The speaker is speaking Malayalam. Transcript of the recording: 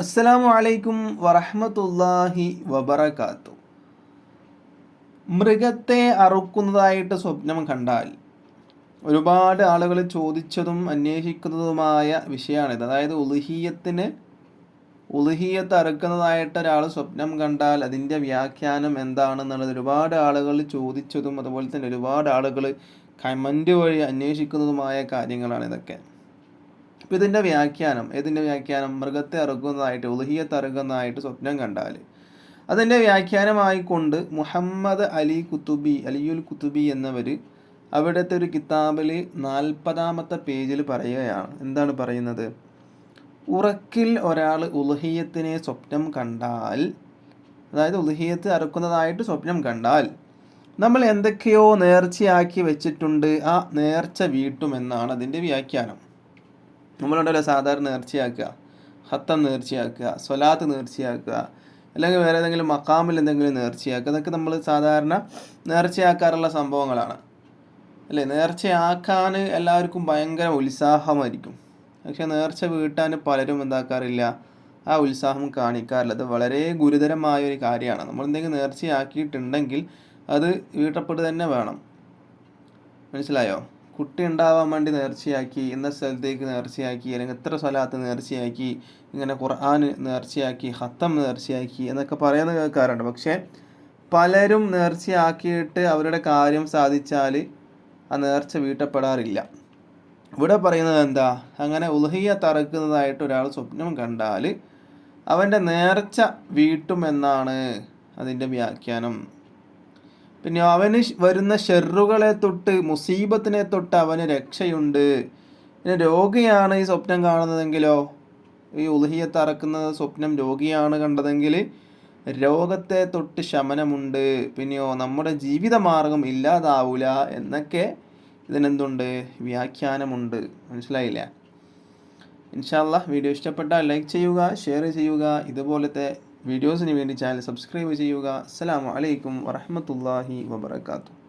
അസ്സലാമു അലൈക്കും വറഹമത്തല്ലാഹി വബറകാത്തു. മൃഗത്തെ അറുക്കുന്നതായിട്ട് സ്വപ്നം കണ്ടാൽ ഒരുപാട് ആളുകൾ ചോദിച്ചതും അന്വേഷിക്കുന്നതുമായ വിഷയമാണിത്. അതായത് ഉലുഹീയത്തിന് ഉലുഹീയത്ത് അറുക്കുന്നതായിട്ട് ഒരാൾ സ്വപ്നം കണ്ടാൽ അതിന്റെ വ്യാഖ്യാനം എന്താണെന്നുള്ളത് ഒരുപാട് ആളുകൾ ചോദിച്ചതും അതുപോലെ തന്നെ ഒരുപാട് ആളുകൾ കമന്റ് വഴി അന്വേഷിക്കുന്നതുമായ കാര്യങ്ങളാണ് ഇതൊക്കെ. അപ്പം ഇതിന്റെ വ്യാഖ്യാനം ഏതിന്റെ വ്യാഖ്യാനം മൃഗത്തെ അറുക്കുന്നതായിട്ട് ഉലഹിയത്ത് അറുക്കുന്നതായിട്ട് സ്വപ്നം കണ്ടാൽ അതിന്റെ വ്യാഖ്യാനമായിക്കൊണ്ട് മുഹമ്മദ് അലി കുത്തുബി അലിയുൽ കുത്തുബി എന്നവർ അവിടുത്തെ ഒരു കിതാബിൽ നാൽപ്പതാമത്തെ പേജിൽ പറയുകയാണ്. എന്താണ് പറയുന്നത്? ഉറക്കിൽ ഒരാൾ ഉലഹിയത്തിനെ സ്വപ്നം കണ്ടാൽ അതായത് ഉലഹിയത്ത് അറുക്കുന്നതായിട്ട് സ്വപ്നം കണ്ടാൽ നമ്മൾ എന്തൊക്കെയോ നേർച്ചയാക്കി വെച്ചിട്ടുണ്ട് ആ നേർച്ച വീട്ടുമെന്നാണ് അതിന്റെ വ്യാഖ്യാനം. നമ്മളുണ്ടല്ലോ സാധാരണ നേർച്ചയാക്കുക? ഹത്തം നേർച്ചയാക്കുക സ്വലാത്ത് നേർച്ചയാക്കുക അല്ലെങ്കിൽ വേറെ ഏതെങ്കിലും മക്കാമിൽ എന്തെങ്കിലും നേർച്ചയാക്കുക. അതൊക്കെ നമ്മൾ സാധാരണ നേർച്ചയാക്കാറുള്ള സംഭവങ്ങളാണ്. അല്ലേ? നേർച്ചയാക്കാൻ എല്ലാവർക്കും ഭയങ്കര ഉത്സാഹമായിരിക്കും. പക്ഷെ നേർച്ച വീട്ടാൻ പലരും എന്താക്കാറില്ല ആ ഉത്സാഹം കാണിക്കാറില്ല. അത് വളരെ ഗുരുതരമായ ഒരു കാര്യമാണ്. നമ്മൾ എന്തെങ്കിലും നേർച്ചയാക്കിയിട്ടുണ്ടെങ്കിൽ അത് വീട്ടപ്പെട്ട് തന്നെ വേണം. മനസ്സിലായോ? കുട്ടി ഉണ്ടാവാൻ വേണ്ടി നേർച്ചയാക്കി ഇന്ന സ്ഥലത്തേക്ക് നേർച്ചയാക്കി അല്ലെങ്കിൽ എത്ര സ്ഥലത്ത് നേർച്ചയാക്കി ഇങ്ങനെ ഖുർആൻ നേർച്ചയാക്കി ഹത്തം നേർച്ചയാക്കി എന്നൊക്കെ പറയുന്ന കേൾക്കാറുണ്ട്. പക്ഷേ പലരും നേർച്ചയാക്കിയിട്ട് അവരുടെ കാര്യം സാധിച്ചാൽ ആ നേർച്ച വീട്ടപ്പെടാറില്ല. ഇവിടെ പറയുന്നത് എന്താ? അങ്ങനെ ഉൽഹിയ തറക്കുന്നതായിട്ട് ഒരാൾ സ്വപ്നം കണ്ടാൽ അവന്റെ നേർച്ച വീട്ടുമെന്നാണ് അതിന്റെ വ്യാഖ്യാനം. പിന്നെ അവന് വരുന്ന ഷെറുകളെ തൊട്ട് മുസീബത്തിനെ തൊട്ട് അവന് രക്ഷയുണ്ട്. പിന്നെ രോഗിയാണ് ഈ സ്വപ്നം കാണുന്നതെങ്കിലോ? ഈ ഉലഹിയത്ത് അറക്കുന്ന സ്വപ്നം രോഗിയാണ് കണ്ടതെങ്കിൽ രോഗത്തെ തൊട്ട് ശമനമുണ്ട്. പിന്നെയോ നമ്മുടെ ജീവിതമാർഗം ഇല്ലാതാവൂല എന്നൊക്കെ ഇതിനെന്തുണ്ട്? വ്യാഖ്യാനമുണ്ട്. മനസ്സിലായില്ല? ഇൻഷാല്ല വീഡിയോ ഇഷ്ടപ്പെട്ടാൽ ലൈക്ക് ചെയ്യുക ഷെയർ ചെയ്യുക. ഇതുപോലത്തെ വീഡിയോസിന് വേണ്ടി ചാനൽ സബ്സ്ക്രൈബ് ചെയ്യുക. അസ്സാം വലൈക്കും വറഹമത്തല്ലാഹി വബർക്കാത്തു